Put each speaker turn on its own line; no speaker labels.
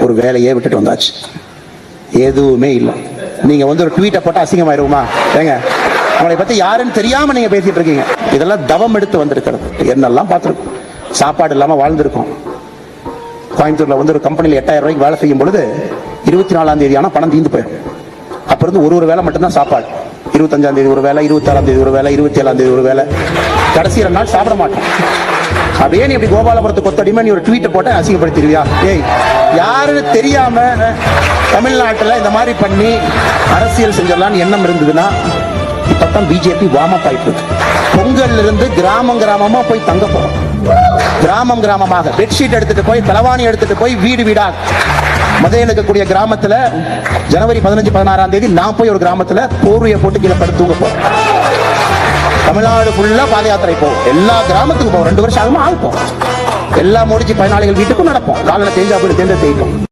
ஒரு வேலையே விட்டுட்டு வந்தாச்சு. எதுவுமே இல்லை. நீங்க வந்து ஒரு ட்வீட்டை போட்டு அசிங்கமாயிருமா ஏங்க உங்களை பத்தி யாருன்னு தெரியாம நீங்க பேசிட்டு இருக்கீங்க. இதெல்லாம் தவம் எடுத்து வந்திருக்கிறது. என்னெல்லாம் பார்த்துருக்கோம். சாப்பாடு இல்லாம வாழ்ந்திருக்கோம். கோயம்புத்தூர்ல வந்து ஒரு கம்பெனியில் எட்டாயிரம் ரூபாய்க்கு வேலை செய்யும் பொழுது இருபத்தி நாலாம் தேதி ஆனால் பணம் தீர்ந்து போயிடும். அப்ப இருந்து ஒரு ஒரு வேலை மட்டும்தான் சாப்பாடு. இருபத்தஞ்சாம் தேதி ஒரு வேலை இருபத்தாறாம் தேதி ஒரு வேலை இருபத்தி ஏழாம் தேதி ஒரு வேலை. கடைசி ரெண்டு நாள் சாப்பிட மாட்டோம். அப்படியே நீ இப்படி கோபாலபுரத்து கொத்தடிமை நீ ஒரு ட்வீட்டை போட்ட அசிங்கப்படுத்திடுவியா? ஏய் யாருன்னு தெரியாம தமிழ்நாட்டில் இந்த மாதிரி பண்ணி அரசியல் செஞ்சிடலாம்னு எண்ணம் இருந்ததுன்னா இப்பதான் பிஜேபி வார்ம் அப் ஆயிட்டு இருக்கு பொங்கல்ல இருந்து கிராமம் கிராமமா போய் தங்க போறோம். கிராமம் கிராமமாக. பெட்ஷீட் எடுத்துட்டு போய் தலவாணி எடுத்துட்டு போய் வீடு வீடா. மதையில் இருக்கக்கூடிய கிராமத்துல ஜனவரி பதினஞ்சு பதினாறாம் தேதி நான் போய் ஒரு கிராமத்துல போர்வையை போட்டு கீழே படுத்துங்க போறேன். தமிழ்நாடு ஃபுல்லா பாத யாத்திரை போவோம். எல்லா கிராமத்துக்கும் போவோம். ரெண்டு வருஷம் ஆகுமா? ஆகும் எல்லா முடிச்சு பயனாளிகள் வீட்டுக்கும் நடப்போம். காலையில் தேஞ்சா போய் தேஞ்ச தேய்க்கும்